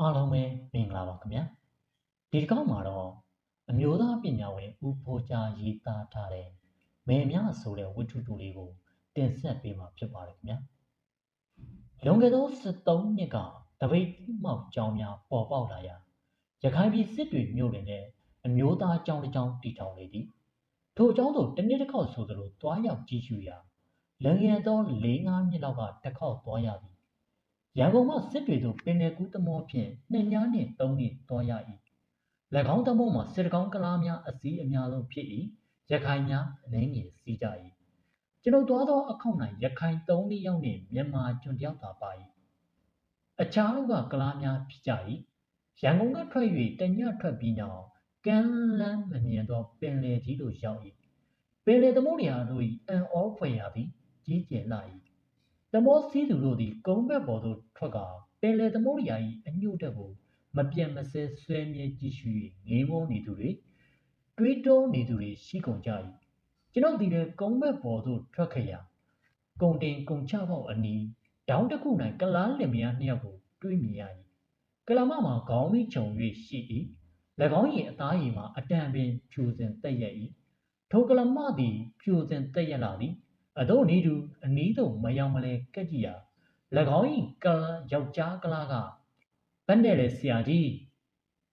အားလုံးပဲမင်္ဂလာပါခင်ဗျာဒီတစ်ခေါက်မှာတော့အမျိုးသားပညာဝင်ဦးဖိုးချာရေးသားထားတဲ့မေမြဆိုတဲ့ဝတ္ထုတူလေးကိုတင်ဆက်ပေးမှာဖြစ်ပါတယ်ခင်ဗျာလွန်ခဲ့သော73နှစ်ကတပိတ်မောက်ကြောင်းများပေါ်ပေါက်လာရာရခိုင်ပြည်စစ်တွေမြို့တွင်လည်းအမျိုးသားကျောင်းတစ်ကျောင်းတည်ထောင်လေသည်ထို့အကြောင်းသို့တစ်နှစ်တစ်ခေါက်ဆိုသလိုတွားရောက်ကြည့်ရှုရာလန်ငယ်သော၄၅နှစ်လောက်ကတစ်ခေါက်တွားရသည် ရန်ကုန်မှစစ်တွေသို့ပင်လယ်ကူးသမောဖြင့်နှစ်ညနှင့်သုံးနှစ်သွားရ၏၎င်းသမောမှာစစ်တကောင်းကလားများအစည်းအများဆုံးဖြစ်၏ရခိုင်များအနှင်းငယ်စီးကြ၏ကျွန်ုပ်သွားသောအခောက်၌ရခိုင်၃နှစ်ယောက်နှင့်မြန်မာကျွန်တယောက်သာပါ၏အခြားတို့ကကလားများဖြစ်ကြ၏ရန်ကုန်ကထွက်၍တညထွက်ပြီးနောက်ကမ်းလမ်းမမြင်သောပင်လယ်ကြီးသို့ရောက်၏ပင်လယ်သမုဒ္ဒရာတို့၏အံ့ဩဖွယ်ရာသည်ကြီးကျယ်လာ၏ သမောစီးသူတို့သည်ကုန်းဘက်ပေါ်သို့ထွက်ကပင်လယ်သမုဒ္ဒရာ၏အညှို့တက်ကိုမပြတ်မစဲဆွဲမြဲကြည့်ရှု၍ငေးမောနေသူတွေတွေးတောနေသူတွေရှိကုန်ကြ၏ကျွန်ုပ်ဒီလည်းကုန်းဘက်ပေါ်သို့ထွက်ခရာကုံတင်ကုံချပေါက်အနီးတောင်းတစ်ခု၌ကလားလင်မယားနှစ်ယောက်ကိုတွေးမြင်ရ၏ကလာမမှာခေါင်းပြီးခြုံ၍ရှိ၏၎င်း၏အသားရည်မှာအတန်ပင်ဖြူစင်တက်ရက်၏ထိုကလမသည်ဖြူစင်တက်ရက်လာသည် အတော့နီတူအနီးသို့မရောက်မလဲကက်ကြည့်ရာ၎င်း၏ကလယောက်ျားကလားကဘယ်နဲ့လဲဆရာကြီး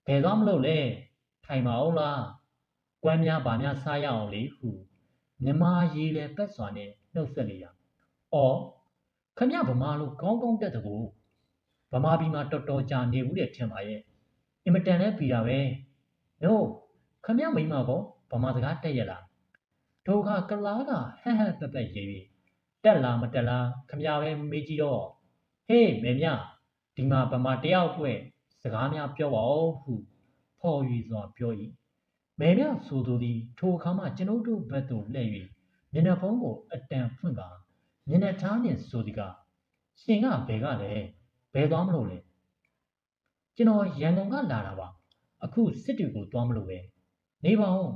ဘယ်သွားမလို့လဲထိုင်ပါအောင်လားကွမ်းများဗာများစားရအောင်လေဟုမြမရေးလဲပက်စွာနဲ့နှုတ်ဆက်လေရာအော်ခမရဗမာလိုကောင်းကောင်းတက်တကူဗမာပြည်မှာတော်တော်ကြာနေဘူးတဲ့ထင်ပါရဲ့အင်မတန်လဲပြီတာပဲနို့ခမရမိမကောဗမာစကားတက်ရလား ဒုက္ခကလားကဟဲ့ဟဲ့ပက်ပက်ရေးရေးတက်လားမတက်လားခမရပဲမေးကြည့်တော့ဟေးမေမြဒီမှာဗမာတယောက်ကွစကားများပြောပါဦးဟုဖော်၍စွာပြော၏မေမြဆိုသူသည်ထိုအခါမှကျွန်ုပ်တို့ဘက်သို့လှည့်၍မျက်နှာဖုံးကိုအတန်ဖွင့်ကာမျက်နှာထားနှင့်ဆိုသည်ကရှင်ကဘယ်ကလဲဘယ်သွားမလို့လဲကျွန်တော်ရန်ကုန်ကလာတာပါအခုစစ်တွေကိုသွားမလို့ပဲနေပါဦး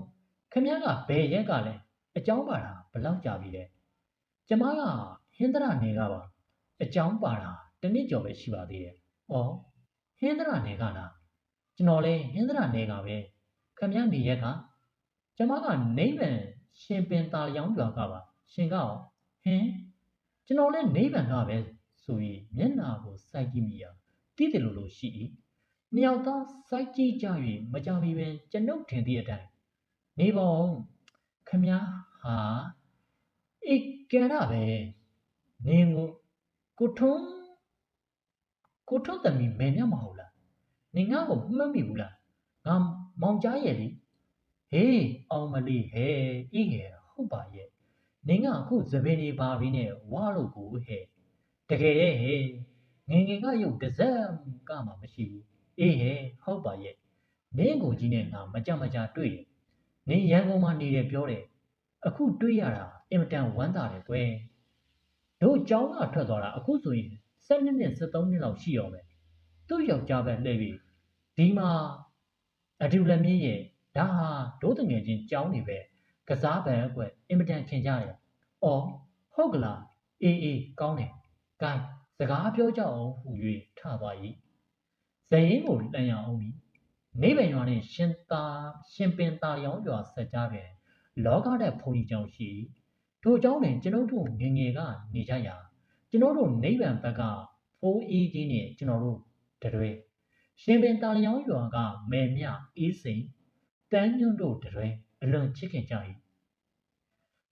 ခမည်းကဘယ်ရက်ကလဲ အကြောင်းပါတာဘယ်လောက်ကြာပြီလဲကျမကဟင်္ဒရာနေကပါအကြောင်းပါတာတစ်နှစ်ကျော်ပဲရှိပါသေးတယ်။အော်ဟင်္ဒရာနေကလားကျွန်တော်လည်းဟင်္ဒရာနေကပဲခမည်းနေရက်ကကျမကနိဗ္ဗာန်ရှင်ပင်တာလျောင်းရွာကပါရှင်ကရောဟင်ကျွန်တော်လည်းနိဗ္ဗာန်ကပဲဆိုရင်မျက်နာကိုစိုက်ကြည့်မိရာတည်တယ်လို့လို့ရှိ၏နှစ်ယောက်သားစိုက်ကြည့်ကြ၍မကြပြီပင်ကျွန်ုပ်ထင်သည့်အတိုင်းနေပါဦးခမည်း ဟာအေးကဲရပဲနင်းကိုကိုထုံးကိုထုံးသမီးမယ်မြမဟုတ်လားနင်ငါ့ကိုမှတ်မိဘူးလားငါမောင်ကြားရဲ့လေဟေးအောင်မလေးဟဲ့ဤဟဲ့ဟုတ်ပါရဲ့နင်ကအခုသပင်နေပါပြီနဲ့ဝါလို့ကိုဟဲ့တကယ်ရဲ့ဟဲ့ငင်ငင်ကရုပ်တစ်စက်ကမှမရှိဘူးအေးဟဲ့ဟုတ်ပါရဲ့နင်းကိုကြီးနဲ့ငါမကြမကြတွေ့တယ်နင်ရန်ကုန်မှာနေတယ်ပြောတယ် အခုတွေ့ရတာအင်မတန်ဝမ်းသာတယ်ကွယ်တို့เจ้าကထွက်သွားတာအခုဆိုရင်7နှစ်နဲ့73နှစ်လောက်ရှိရောမယ်သူ့ယောက်ျားပဲလှည့်ပြီးဒီမှာအတူလည်းမြင်းရဲ့ဒါဟာဒိုးတငယ်ချင်းကြောင်းနေပဲကစားပန်အကွက်အင်မတန်ခင်ကြတယ်။အော်ဟုတ်ကလားအေးအေးကောင်းတယ်။ဂိုင်းစကားပြောကြအောင်ဟူ၍ထသွား၏။ဇရင်ကိုလန်ရအောင်ပြီ။နေပင်ရွာနှင့်ရှင်သာရှင်ပင်သာလျောင်းရွာဆက်ကြပြန် လောကတဲ့ဖုန်ကြီးကြောင်ရှိထို့ကြောင့်တွင်ကျွန်ုပ်တို့ငငယ်ကနေကြရာကျွန်တော်တို့နိဗ္ဗာန်ဘက်ကဖိုးအေးကြီးနဲ့ကျွန်တော်တို့တရွဲရှင်ပင်တာလျောင်းရွာကမယ်မြအေးစိန်တန်းညွန့်တို့တရွဲအလွန်ချစ်ခင်ကြ၏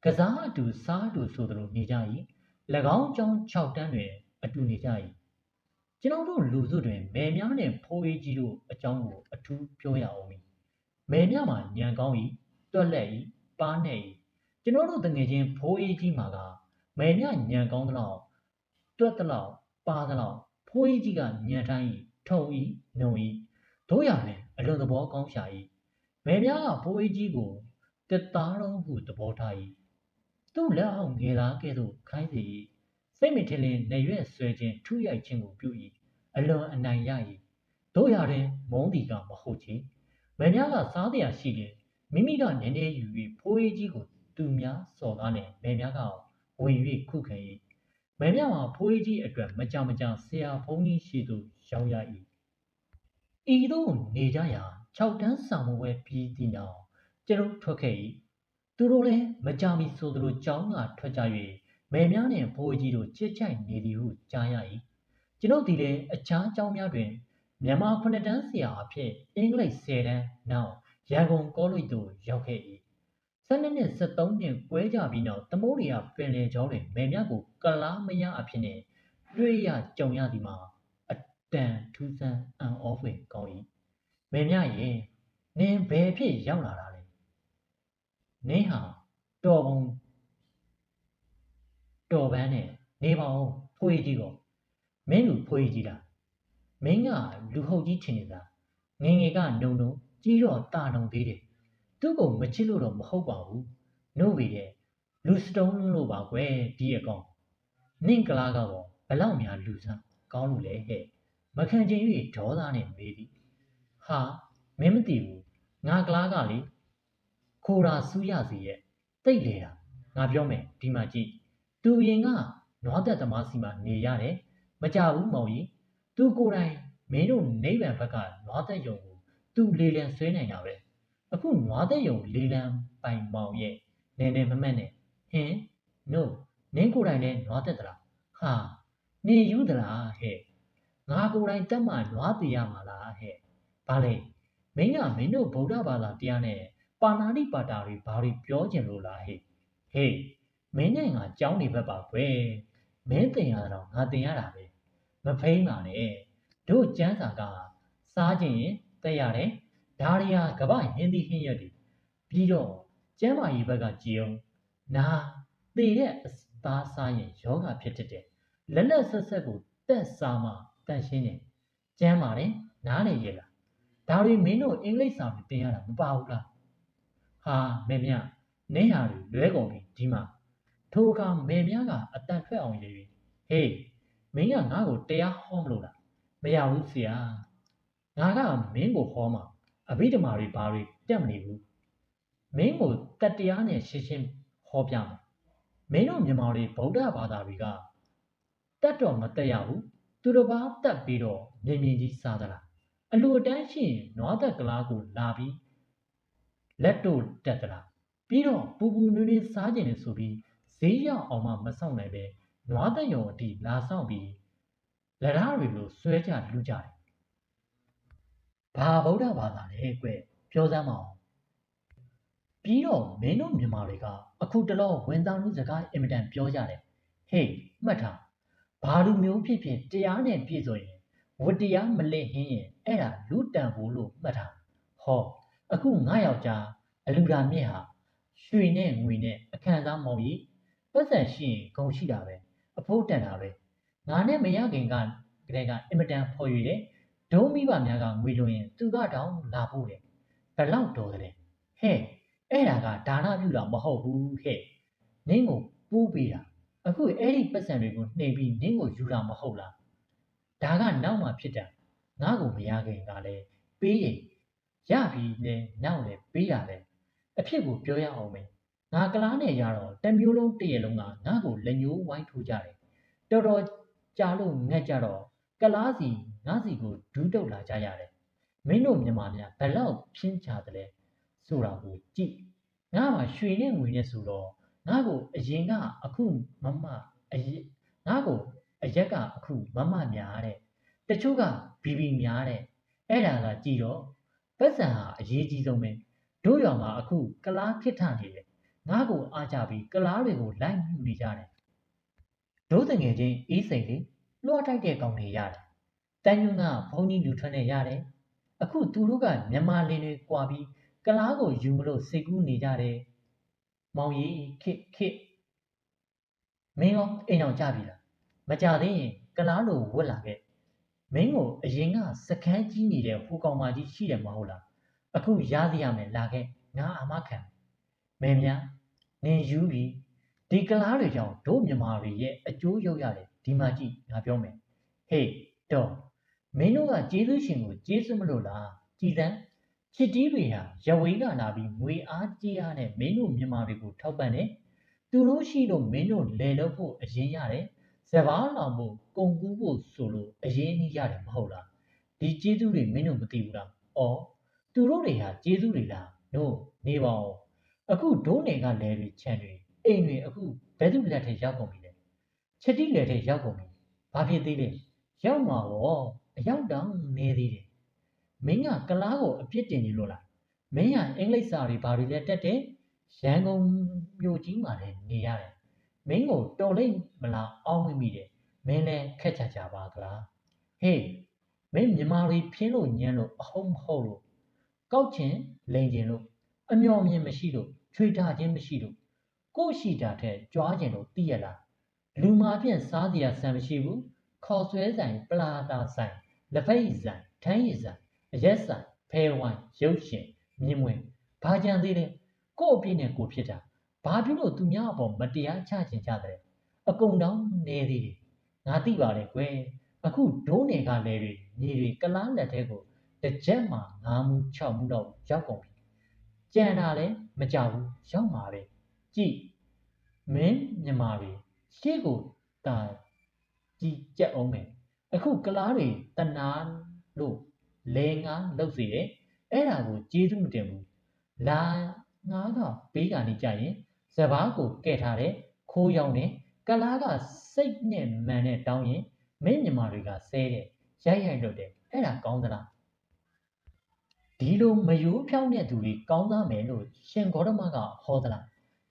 ကစားအတူစားအတူဆိုသလိုနေကြ၏၎င်းကြောင်း6တန်းတွင်အတူနေကြ၏ကျွန်တော်တို့လူစုတွင်မယ်များနှင့်ဖိုးအေးကြီးတို့အကြောင်းကိုအထူးပြောရအောင်မည်မယ်မြမှာညံကောင်း၏တွက်လက်၏ ပါနဲ့၏ကျွန်တော်တို့တငယ်ချင်းဖိုးအေးကြီးမှာကမယ်မြညံကောင်းသလောက်တွက်သလောက်ပါသလောက်ဖိုးကြီးကညံတိုင်း၏ထုံ၏နှုံ၏တို့ရပင်အလွန်သဘောကောင်းရှာ၏မယ်များကဖိုးကြီးကိုတက်သားတော်ဟုသဘောထား၏သူ့လက်အောက်ငယ်သားကဲ့သို့ခိုင်းစေ၏စိတ်မထင်လင်နေရွက်ဆွဲခြင်းထုရိုက်ခြင်းကိုပြု၏အလွန်အနိုင်ရ၏တို့ရတဲ့မုန်းတီကမဟုတ်ချေမယ်များကစားတရားရှိတယ် မိမိကနည်းနည်းယူ၍ဖိုးကြီးကိုသူများစော်ကားနဲ့မယ်များကဝင်၍ခုခံ၏မဲမြမှာဖိုးကြီးအတွက်မကြမကြဆရာဘုန်းကြီးရှိသူရောက်ရ၏ဤသို့နေကြရာ6တန်းဆောင်ပွဲပြီးသည့်နောက်ကျွန်ုပ်ထွက်ခဲ့၏သူတို့လည်းမကြမီဆိုသလိုကြောင်းကထွက်ကြ၍မယ်များနှင့်ဘိုးကြီးတို့ချစ်ချိုက်နေသည်ဟုကြားရ၏ကျွန်ုပ်သည်လည်းအခြားကျောင်းများတွင်မြန်မာ9တန်းဆရာအဖြစ်အင်္ဂလိပ်10တန်းနောက် ရန်ကုန်ကောလိပ်သို့ရောက်ခဲ့၏12နှစ်73နှစ်ကွဲကြပြီးနောက်သမုဒ္ဒရာပင်လယ်ကျောတွင်မယ်များကိုကလားမရအဖြစ်နှင့်တွေ့ရကြုံရသည်မှာအတန်ထူးဆန်းအံ့ဩဖွယ်ကောင်း၏မယ်များရဲ့နင်ဘယ်ဖြစ်ရောက်လာတာလဲနင်ဟာတော်ပုံတော်ပန်းနဲ့နေပါဦးဖွေးကြီးကောမင်းလူဖွေးကြီးလားမင်းကလူဟုတ်ကြီးထင်နေတာငငယ်ကနုံနုံ ကြီးတော့တာနုံသေးတယ်သူ့ကိုမချစ်လို့တော့မဟုတ်ပါဘူးနို့ပေတဲ့လူစတုံးလို့ပါကွယ်ဒီအကောင်နင့်ကလားကတော့ဘလောက်များလူဆန်းကောင်းလို့လဲဟဲ့မခံချင်၍ဒေါသနဲ့မေးသည်ဟာမင်းမသိဘူးငါကလားကလေခိုရာစူးရစီရဲ့တိတ်လေတာငါပြောမယ်ဒီမှာကြည့်သူရင်ကနွားသက်သမားစီမှာနေရတယ်မကြဘူးမောင်ကြီးသူကိုယ်တိုင်မင်းတို့နိဗ္ဗာန်ဘက်ကနွားသက်ယုံကို သူလေလံဆွဲနိုင်တာပဲအခုနွားသက်ယုံလေလံပိုင်မောင်ရဲ့နေနေမမက်နဲ့ဟင် no နင်းကိုယ်တိုင်လည်းနွားသက်သလားဟာနေယူသလားဟဲ့ငါကိုယ်တိုင်တက်မှနွားတည်ရမှာလားဟဲ့ဘာလဲမင်းကမင်းတို့ဗုဒ္ဓဘာသာတရားနဲ့ပါဏာတိပါတာတွေဘာတွေပြောကျင်လို့လားဟဲ့ဟေးမင်းနဲ့ငါကြောင်းနေဘက်ပါကွယ်မင်းတင်ရတော့ငါတင်ရတာပဲမဖိမ့်ပါနဲ့တို့ကျန်းစာကစားခြင်းရင် တက်ရတယ်ဒါရီယာကပ္ပဟင်းသီးဟင်းရက်တွေပြီးတော့ကျမ်းမာရေးဘက်ကကြည်အောင်နာသေတဲ့အသားစားရင်ယောဂဖြစ်တတ်တယ်လက်လက်ဆက်ဆက်ကိုတက်စားမှတန့်ရှင်းတယ်ကျမ်းပါတယ်နားလေရလားဒါတွေမင်းတို့အင်္ဂလိပ်စာတွေတင်ရတာမပါဘူးလားဟာမေမြနင်းဟာတွေလွဲကုန်ပြီဒီမှာထိုအခါမေမြကအတန်ထွက်အောင်ရည်ဟေးမင်းကငါ့ကိုတရားဟောမလို့လားမရဘူးဆရာ ငါကမင်းကိုဟောမှာအဘိဓမ္မာတွေဘာတွေတက်မနေဘူးမင်းကိုတတရားနဲ့ရှင်းရှင်းဟောပြမယ်မင်းတို့မြန်မာတွေဗုဒ္ဓဘာသာတွေကတက်တော့မတက်ရဘူးသူတစ်ပါးတက်ပြီးတော့မြင်မြင်ကြီးစားသလားအလိုအတန်းရှိရင်နွားသက်ကလားကိုလာပြီးလက်တို့တက်သလားပြီးတော့ပူပူနွေးနွေးစားကျင်နေဆိုပြီးဈေးရောက်အောင်မှမဆောင်နိုင်ပဲနွားသက်ရုံအထိလာဆောင်ပြီးလက်ရာတွေလိုဆွဲကြလူကြတယ် ဘာဗုဒ္ဓဘာသာလဲကွပြောစမ်းမအောင်ပြီးတော့မင်းတို့မြန်မာတွေကအခုတလောဝန်သားလူစကားအင်မတန်ပြောကြတယ်ဟေးမှတ်ထားဘာလူမျိုးဖြစ်ဖြစ်တရားနဲ့ပြည့်စုံရင်ဝတရားမလင့်ဟင်းရင်အဲ့ဒါလူတန်ဖို့လို့မှတ်ထားဟောအခုငါယောက်ျားအလူဒါမြင့်ဟာရွှေနဲ့ငွေနဲ့အခန့်စားမောင်ကြီးပတ်စံရှိရင်ဂုံရှိတာပဲအဖို့တန်တာပဲငါနဲ့မရခင်ကကလေးကအင်မတန်ဖော်ရည်တယ် ဒုံးမိဘများကငွေလိုရင်သူကတောင်လာဖို့တယ်ဘယ်လောက်တော်တယ်ဟဲ့အဲ့ဒါကဒါနပြုတာမဟုတ်ဘူးဟဲ့နင်းကိုပူးပေးတာအခုအဲ့ဒီပတ်စံတွေကိုနှိမ်ပြီးနင်းကိုယူတာမဟုတ်လားဒါကနောက်မှဖြစ်တာငါ့ကိုမရခင်ကလည်းပေးတယ်ရပြီလေနောက်လည်းပေးတာပဲအဖြစ်ကိုပြောရအောင်မယ်ငါကလားနဲ့ရတော့တမျိုးလုံးတည့်ရလုံးကငါ့ကိုလက်ညှိုးဝိုင်းထိုးကြတယ်တော်တော်ကြာလို့ငက်ကြတော့ကလားစီ ငါစီကိုဒူးတုတ်လာကြရတယ်မင်းတို့မြန်မာများဘယ်လောက်ဖြင်းချတယ်လဲဆိုတာကိုကြည့်ငါမှရွှေနဲ့ငွေနဲ့ဆိုတော့ငါကိုအရင်ကအခုမမအရင်ငါကိုအရက်ကအခုမမများတဲ့တချို့ကဘီဘီများတဲ့အဲ့ဒါကကြည်တော့ပတ်စံဟာအရေးကြီးဆုံးပဲတို့ရွာမှာအခုကလားခစ်ထနေတယ်ငါ့ကိုအားကြပြီးကလားတွေကိုလိုက်မြူနေကြတယ်တို့တငယ်ချင်းအေးစိန်လေးလွှတ်တိုက်တဲ့ကောင်တွေရတယ် တန်ညွန်းကဘုံကြီးလူထွက်နေရတယ်အခုသူတို့ကမြန်မာလင်းတွေကွာပြီးကလားကိုယူမလို့စိတ်ကူးနေကြတယ်မောင်ကြီးခစ်ခစ်မင်းရောအိမ်အောင်ကြပြီလားမကြသေးရင်ကလားလိုဝတ်လာခဲ့မင်းကိုအရင်ကစကန်းကြီးနေတဲ့ဟိုကောင်မကြီးရှိတယ်မဟုတ်လားအခုရစီရမယ်လာခဲ့ငါအာမခံမင်းများနင်ယူပြီးဒီကလားတွေကြောင့်တို့မြန်မာတွေရဲ့အကျိုးရောက်ရတယ်ဒီမှာကြည့်ငါပြောမယ်ဟေးတော့ မင်းတို့ကကျေးဇူးရှင်ကိုကျေးဇူးမလို့လားကြည်စမ်းချစ်တီးတွေဟာရဝေးကလာပြီးငွေအားကြီးအားနဲ့မင်းတို့မြန်မာတွေကိုထောက်ပံ့တယ်သူတို့ရှိလို့မင်းတို့လဲလို့ဖို့အရင်ရတယ်စဘာလောင်ဖို့ကုံကူးဖို့ဆိုလို့အရင်ကြီးရတယ်မဟုတ်လားဒီကျေးဇူးတွေမင်းတို့မသိဘူးလား။အော်သူတို့တွေဟာကျေးဇူးတွေလား။ no နေပါဦး။အခုဒိုးနယ်ကလဲတွေခြံတွေအိမ်တွေအခုဘယ်သူလက်ထဲရောက်ကုန်ပြီလဲ။ချက်တိလက်ထဲရောက်ကုန်ပြီ။ဘာဖြစ်သေးလဲ။ရောက်မှာပေါ့ အရောက်တောင်နေသေးတယ်။မင်းကကလားကိုအပြစ်တင်နေလို့လား။မင်းကအင်္ဂလိပ်စာတွေဘာတွေလဲတက်တယ်။ရန်ကုန်မြို့ကြီးမှာလည်းနေရတယ်။မင်းကိုတော်လိမ့်မလားအောင်းမမိတယ်။မင်းလည်းခက်ချာချာပါကလား။ဟေးမင်းမြန်မာတွေဖြင်းလို့ညံလို့အဟုတ်မဟုတ်လို့ကောက်ချင်လိန်ချင်လို့အမျော်မြင်မရှိလို့ချွေတာခြင်းမရှိလို့ကိုယ့်ရှိတာထက်ကြွားချင်လို့သိရလားလူမာဖြင့်စားစရာဆန်မရှိဘူး ခေါ်ဆွဲဆိုင်ပလာတာဆိုင်လက်ဖက်ရည်ဆိုင်ထမ်းရည်ဆိုင်အရက်ဆိုင်ဖဲဝိုင်းရုပ်ရှင်မြင်ဝင်ဘာကြံသေးလဲကိုယ့်အပြစ်နဲ့ကိုယ်ဖြစ်တာဘာဖြစ်လို့သူများအပေါ်မတရားချခြင်းကြတယ်အကုန်တောင်နေသေးတယ်ငါသိပါလေကွယ်အခုဒိုးနယ်ကလဲတွေညီတွေကလားလက်ထဲကိုတစ်ချက်မှငါးမှု၆မှုတော့ရောက်ကုန်ပြီကြံတာလည်းမကြဘူးရောက်မှာပဲကြည့်မင်းမြမာတွေရှေ့ကိုတာ ကြည့်ကြက်အောင်မယ်အခုကလားတွေတနာလို့လဲငါလှုပ်စေတယ်အဲ့ဒါကိုကျေးဇူးမတင်ဘူးလာငါကပေးကနေကြရင်စပားကိုကဲ့ထားတယ်ခိုးရောင်းတယ်ကလားကစိတ်နဲ့မန်နဲ့တောင်းရင်မင်းမြမာတွေကဆဲတယ်ရိုက်ရိုက်လွတ်တယ်အဲ့ဒါကောင်းသလားဒီလိုမယိုးဖြောင်းတဲ့သူတွေကောင်းသားမယ်လို့ရှင်ဂေါတမကဟောသလား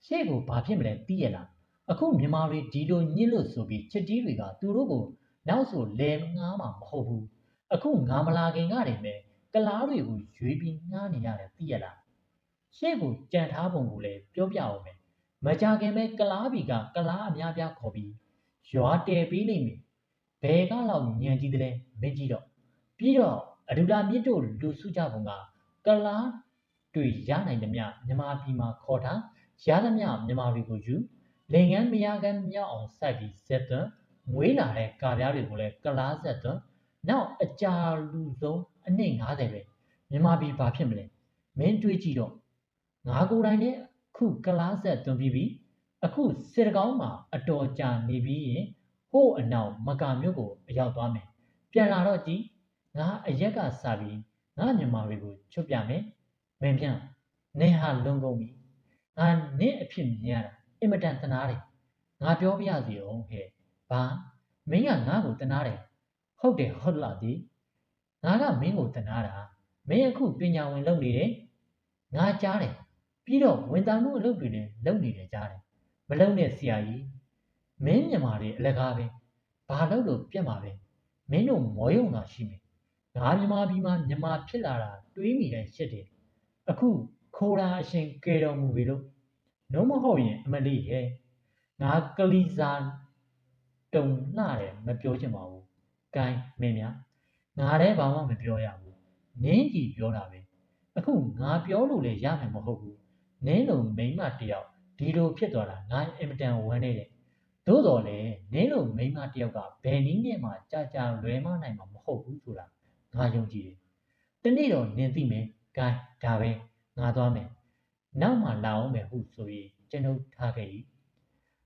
ရှေ့ကိုဘာဖြစ်မလဲသိရလား အခုမြန်မာတွေဒီလိုညစ်လို့ဆိုပြီးချစ်တီးတွေကသူတို့ကိုနောက်ဆိုလဲငားမှာမဟုတ်ဘူးအခုငါမလာခင်ကတည်းကကလားတွေကိုရွေးပြီးငားနေရတယ်သိရလားရှေ့ကိုကြံထားပုံကိုလည်းပြောပြအောင်မယ်မကြခင်ပဲကလားဘီကကလားအများပြားခေါ်ပြီးရွာတဲပေးလိမ့်မယ်ဘယ်ကလောက်ညံကြီးတယ်လဲမင်းကြီးတော့ပြီးတော့အဒူလာမြစ်တို့လူစုကြပုံကကလားတွေရနိုင်သမျှမြန်မာပြည်မှာခေါ်ထားရသမျှမြန်မာတွေကိုယူ လင်ကန်းမရကန်းမြောက်အောင်စိုက်ပြီးဇက်သွန်မွေးလာတဲ့ကာပြားတွေကိုလည်းကလားဇက်သွန်နောက်အကြာလူဆုံးအနည်း90ပဲမြန်မာပြည်ဘာဖြစ်မလဲမင်းတွေးကြည့်တော့ငါကိုယ်တိုင်နဲ့ခုကလားဇက်သွန်ပြီးပြီအခုစစ်တကောင်းမှာအတော်ကြာနေပြီးရင်ဟို့အနောက်မကာမြို့ကိုအရောက်သွားမယ်ပြန်လာတော့ကြည့်ငါအရက်ကစားပြီးငါမြန်မာတွေကိုချွတ်ပြမယ်မင်းပြန်နင်ဟာလွန်ကုန်ပြီငါနင့်အဖြစ်မြင်ရတာ အင်မတန်တနာတယ်ငါပြောပြရစီအောင်ဟဲ့ဘာမင်းကငါ့ကိုတနာတယ်ဟုတ်တယ်ဟုတ်လားဒီငါကမင်းကိုတနာတာမင်းအခုပညာဝင်လုပ်နေတယ်ငါကြားတယ်ပြီးတော့ဝန်တန်မှုအလုပ်တွေလည်းလုပ်နေတယ်ကြားတယ်မလုပ်နဲ့ဆရာကြီးမင်းမြန်မာတွေအလကားပဲဘာလုပ်လို့ပြက်မှာပဲမင်းတို့မောယုံတာရှိမယ်ငါမြန်မာပြည်မှာမြန်မာဖြစ်လာတာတွေးမိတိုင်းရှစ်တယ်အခုခိုးတာအရှင်ကဲတော်မူပြီလို့ နှုံးမဟုတ်ရင်အမလေးရဲ့ငါကလီစာတုံလှတယ်မပြောချင်ပါဘူး။ဂိုင်းမင်းများငါလည်းဘာမှမပြောရဘူး။နင်းကြီးပြောတာပဲ။အခုငါပြောလို့လည်းရမယ်မဟုတ်ဘူး။နင်းလိုမိန်းမတယောက်ဒီလိုဖြစ်သွားတာငါအင်မတန်ဝမ်းနေတယ်။သို့တော်လည်းနင်းလိုမိန်းမတယောက်ကဘယ်နည်းနဲ့မှကြာကြာလွယ်မနိုင်မှာမဟုတ်ဘူးဆိုတာငါယုံကြည်တယ်။တနေ့တော့နင်းသိမယ်။ဂိုင်းဒါပဲငါသွားမယ်။ နောက်မှလာအောင်မယ်ဟုဆိုပြီးကျွန်ုပ်ထားခဲ့၏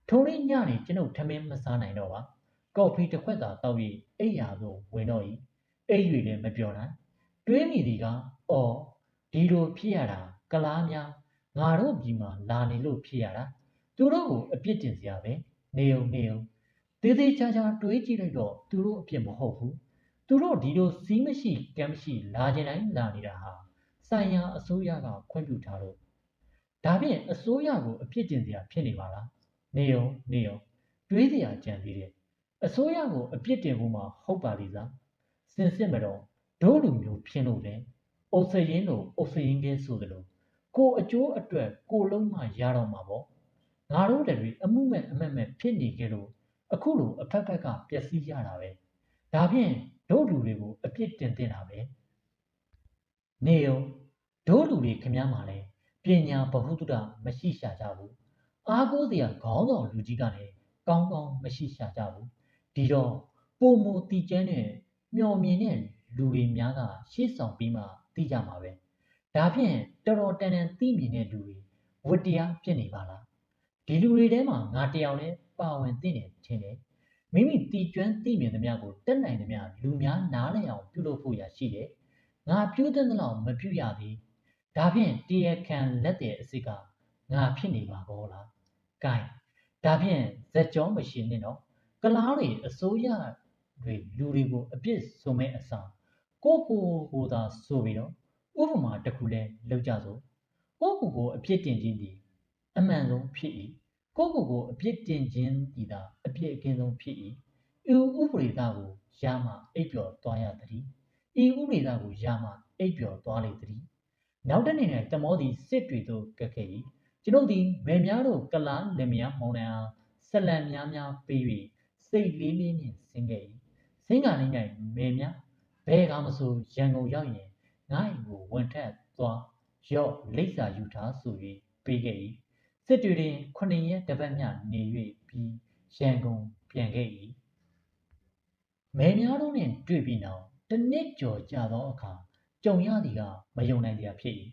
ထိုနေ့ညနေကျွန်ုပ်ထမင်းမစားနိုင်တော့ပါကော်ဖီတစ်ခွက်သာတောက်ပြီးအိပ်ရာသို့ဝင်တော့၏အိပ်၍လည်းမပြောနိုင်တွေးမိသည်ကအော်ဒီလိုဖြစ်ရတာကလားများငါတို့ပြည်မှာလာနေလို့ဖြစ်ရတာသူတို့ကိုအပြစ်တင်စရာပဲနေုံနေုံသေးသေးချာချာတွေးကြည့်လိုက်တော့သူတို့အပြစ်မဟုတ်ဘူးသူတို့ဒီလိုစီးမရှိကမ်းမရှိလာခြင်းတိုင်းလာနေတာဟာဆိုင်ရာအစိုးရကခွင့်ပြုထားလို့ ဒါဖြင့်အစိုးရကိုအပြစ်တင်စရာဖြစ်နေပါလားနေုံနေုံတွေးစရာကြံသေးတယ်အစိုးရကိုအပြစ်တင်ဖို့မှဟုတ်ပါလိမ့်စားစင်စစ်မတော့ဒို့လူမျိုးဖြစ်လို့လေအုပ်စရင်လို့အုပ်စရင်ကဲဆိုသလိုကိုအကျိုးအတွက်ကိုလုံးမှရတော့မှာပေါ့ငါတို့တွေအမှုမဲ့အမက်မဲ့ဖြစ်နေကြလို့အခုလိုအဖက်ဖက်ကပျက်စီးရတာပဲဒါဖြင့်ဒို့လူတွေကိုအပြစ်တင်တင်တာပဲနေုံဒို့လူတွေခမည်းမှာလဲ ပညာဗဟုသုတမရှိရှာကြဘူးအားကိုးစရာခေါင်းဆောင်လူကြီးကလည်းကောင်းကောင်းမရှိရှာကြဘူးဒီတော့ပုံမတီကျန်းတဲ့မျော်မြင်တဲ့လူတွေများကရှေ့ဆောင်ပြီးမှသိကြမှာပဲဒါဖြင့်တော်တော်တန်တန်သိမြင်တဲ့လူတွေဝတ္တရားဖြစ်နေပါလားဒီလူတွေထဲမှာငါတယောက်နဲ့ပါဝင်သိနေခြင်းတယ်မိမိတီကျွမ်းသိမြင်သမျှကိုတက်နိုင်သမျှလူများနားလည်အောင်ပြုလုပ်ဖို့ရရှိတယ်ငါပြုတဲ့လောက်မပြုရသည် ဒါဖြင့်တရားခံလက်တဲ့အစ်စ်ကငါဖြစ်နေပါကောလားကဲဒါဖြင့်ဇက်ကြောမရှိနဲ့တော့ကလားတွေအစိုးရတွေလူတွေကိုအပြစ်ဆိုမဲ့အစားကိုကိုကိုသာဆိုပြီးတော့ဥပမာတစ်ခုလဲလောက်ကြစို့ကိုကိုကိုအပြစ်တင်ခြင်းသည်အမှန်ဆုံးဖြစ်၏ကိုကိုကိုအပြစ်တင်ခြင်းသည်သာအပြစ်အကင်းဆုံးဖြစ်၏ဤဥပရိသကိုရမှအိပ်ပျော်သွားရသည်ဤဥပရိသကိုရမှအိပ်ပျော်သွားလေသည် နောက်တစ်နေ့၌တမောသည်စစ်တွေသို့ကက်ခဲ့၏ကျွန်ုပ်သည်မေများတို့ကလားလင်မယားမောင်နှံအားဆက်လံများများပေး၍စိတ်လေးလေးနှင့်ဆင်းခဲ့၏ဆင်းကနေ၌မေများဘဲကမဆိုရန်ကုန်ရောက်ရင်ငါ့အိမ်ကိုဝန်ထက်သွားရော့လိပ်စာယူထားဆို၍ပေးခဲ့၏စစ်တွေတွင်ခုနှစ်ရက်တပတ်မျှနေ၍ပြီးရန်ကုန်ပြန်ခဲ့၏မဲများတို့နှင့်တွေ့ပြီးနောက်တစ်နှစ်ကျော်ကြာသောအခါ ကြုံရသည်ကမယုံနိုင်စရာဖြစ်၏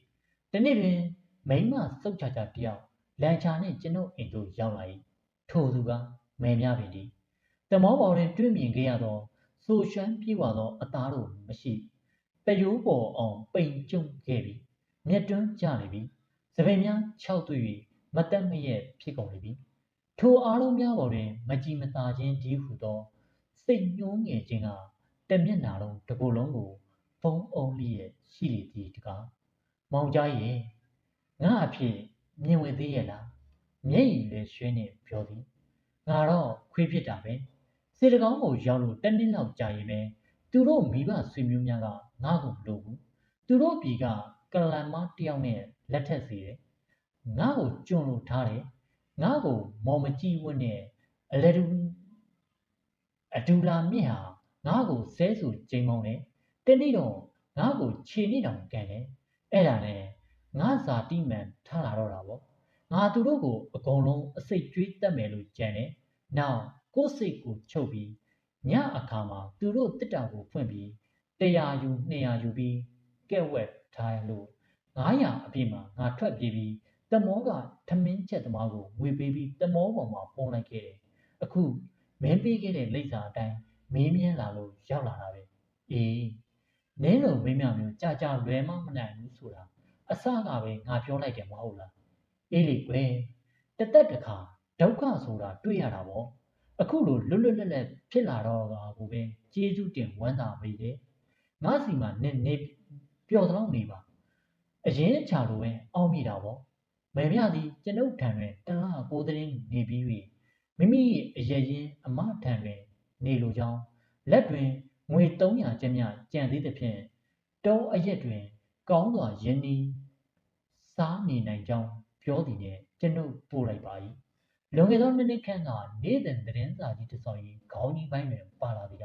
ဒီနေ့တွင်မိမစုတ်ချာချာတယောက်လန်ချာနှင့်ကျွန်ုပ်အိမ်သို့ရောက်လာ၏ထိုသူကမဲများပင်သည်တမောပေါ်တွင်တွေ့မြင်ခဲ့ရသောဆိုရှမ်းပြေးဝသောအသားတို့မရှိပယိုးပေါ်အောင်ပိန်ကျုံခဲ့ပြီမျက်တွန်းကျနေပြီစပင်များခြောက်သွေ့၍မတက်မရက်ဖြစ်ကုန်နေပြီထိုအားလုံးများပေါ်တွင်မကြည်မသာခြင်းဒီဟုသောစိတ်ညှိုးငယ်ခြင်းကတမျက်နာလုံးတစ်ကိုယ်လုံးကို ဖုံးအုံလျက်ရှိလေသည်တကားမောင်ကြားရဲ့ငါအဖြစ်မြင်ဝင်သေးရဲ့လားမျက်ရည်လည်းရွှဲနေပြောသည်ငါတော့ခွေးဖြစ်တာပဲစေတကောင်းကိုရောက်လို့တနည်းလောက်ကြာရင်ပဲသူတို့မိဘဆွေမျိုးများကငါ့ကိုမလို့ဘူးသူတို့ပြည်ကကလန်မတယောက်နဲ့လက်ထက်စီတယ်ငါ့ကိုကျွန်းလို့ထားတယ်ငါ့ကိုမော်မကြည့်ဝတ်နဲ့အလက်တူအဒူလာမြင့်ဟာငါ့ကိုဆဲဆူချိန်မောင်းတယ် တနေ့တော့ငါ့ကိုခြေနေတောင်ကန်တယ်အဲ့ဒါနဲ့ငါစာတိမှန်ထားလာတော့တာပေါ့ငါသူတို့ကိုအကုန်လုံးအစိတ်ကျွေးတတ်မယ်လို့ကြံတယ်နောက်ကိုယ်စိတ်ကိုချုပ်ပြီးညအခါမှာသူတို့တစ်တာကိုဖွင့်ပြီး100ယူ200ယူပြီးကဲ့ဝက်ထားလို့900အပြည့်မှာငါထွက်ပြေးပြီးတမောကထမင်းချက်သမားကိုငွေပေးပြီးတမောပေါ်မှာပုံလိုက်ခဲ့တယ်အခုမင်းပေးခဲ့တဲ့လိပ်စာအတိုင်းမင်းမြန်းလာလို့ရောက်လာတာပဲအေး နင်းလိုမင်းမြမျိုးကြာကြာလွယ်မမနိုင်ဘူးဆိုတာအစကပဲငါပြောလိုက်တယ်မဟုတ်လားအေးလေကွယ်တသက်တခါဒုက္ခဆိုတာတွေ့ရတာပေါ့အခုလိုလွတ်လွတ်လပ်လပ်ဖြစ်လာတော့ကကိုပဲကျေးဇူးတင်ဝမ်းသာမိတယ်ငါစီမှာနင်းနေပျော်တော့နေပါအရင်ချာလိုပဲအောင်းမိတာပေါ့မေမြသည်ကျွန်ုပ်ထံတွင်တလားကိုသင်းနေပြီး၍မိမိအရရင်အမထံတွင် နေလိုကြောင်းလက်တွင် ငွေ300ကျပ်မြကြံသေးသဖြင့်တုံးအရက်တွင် ကောင်းစွာယင်းနီးစားနေနိုင်ကြောင်းပြောသည်နှင့်ကျွန်ုပ်ပို့လိုက်ပါ၏လွန်ခဲ့သောနှစ်နှစ်ခန့်ကနေ့စဉ်သတင်းစာကြီးတစ်စောင်၏ခေါင်းကြီးပိုင်းတွင်ပါလာသည်က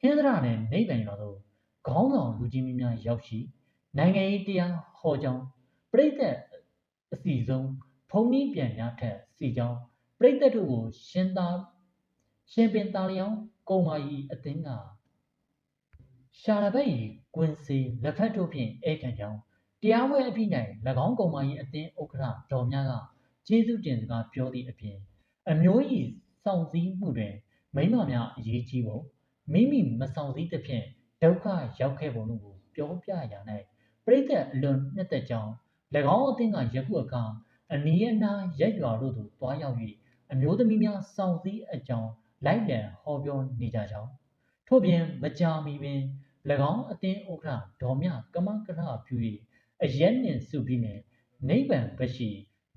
ဟင်းသရနှင့်နေပင်ရွာသို့ခေါင်းဆောင်လူကြီးများရောက်ရှိနိုင်ငံရေးတရားဟောကြောင်းပြိသက်အစီဆုံးဖုံးကြီးပြန်များထက်စီကြောင်းပြိသက်တို့ကိုရှင်းသားရှင်းပင်သားလျောင်းကုံမာကြီးအသင်းက ရှာရဘက်၏ကွင်စီလက်ဖက်တို့ဖြင့်ဧကန်ကြောင်းတရားဝဲအပြည့်၌၎င်းကုံမာကြီးအသင်းဥက္ကဋ္ဌတော်များကကျေးဇူးတင်စကားပြောသည့်အပြင်အမျိုး၏စောင့်စည်းမှုတွင်မိမများအရေးကြီးပုံမိမိမဆောင်စည်းသဖြင့်ဒုက္ခရောက်ခဲ့ပုံတို့ကိုပြောပြရာ၌ပြိသက်အလွန်နှစ်သက်ကြောင်း၎င်းအသင်းကယခုအခါအနီးအနားရက်ရွာတို့သို့တွားရောက်၍အမျိုးသမီးများစောင့်စည်းအကြောင်းလိုက်လံဟောပြောနေကြကြောင်းထို့ပြင်မကြာမီပင်၎ င်းအသင်းဥက္ကဋ္ဌဒေါ်မြကမကရပြု၍အရက်နှင့်စုပြီးနှင့်နိဗ္ဗာန်ဘက်ရှိ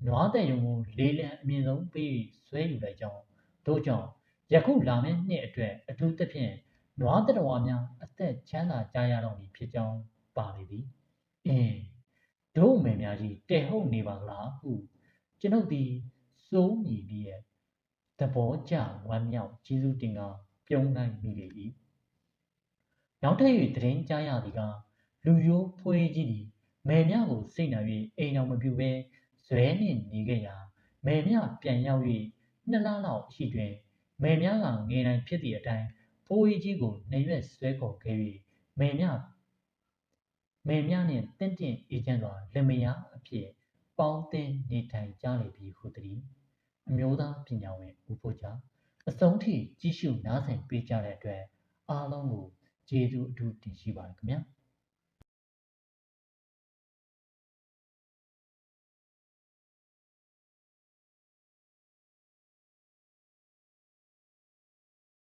နွားတဲ့ယုံကိုလေးလံအမြင့်ဆုံးပေးဆွဲယူလိုက်ကြောင်းတို့ကြောင့်ယခုလာမယ့်နှစ်အတွက်အထူးသဖြင့်နွားတတော်ဝါများအသက်ချမ်းသာကြရတော့မည်ဖြစ်ကြောင်းပါလေသည်အင်းတို့မယ်များကြီးတဲ့ဟုတ်နေပါလားဟုကျွန်ုပ်သည်စိုးမြည်ပြီးရဲ့သဘောကျဝမ်းမြောက်ကျေးဇူးတင်ကပြုံးနိုင်မိလေ၏ နောက်ထပ်၍တရင်ကြားရသည်ကလူရိုးဖွေးကြီးသည်မယ်များကိုစိတ်နာ၍အိမ်တော်မပြူဘဲဇွဲနှင့်နေခဲ့ရာမယ်မြပြန်ရောက်၍နှစ်လလောက်ရှိတွင်မယ်မြကငယ်တိုင်းဖြစ်သည့်အတိုင်းဖိုးကြီးကြီးကိုနေရွက်ဆွဲခေါ်ခဲ့၍မယ်မြမယ်မြနှင့်တင့်တင့်အေးချမ်းစွာလက်မယားအဖြစ်ပေါင်းသင်းနေထိုင်ကြလေပြီဟုသည်အမျိုးသားပညာဝင်ဦးဖို့ချာအအဆုံးထိကြည့်ရှုနားဆင်ပေးကြတဲ့အတွက်အားလုံးကို ကျေးဇူးအထူးတင်ရှိပါတယ်ခင်ဗျာ။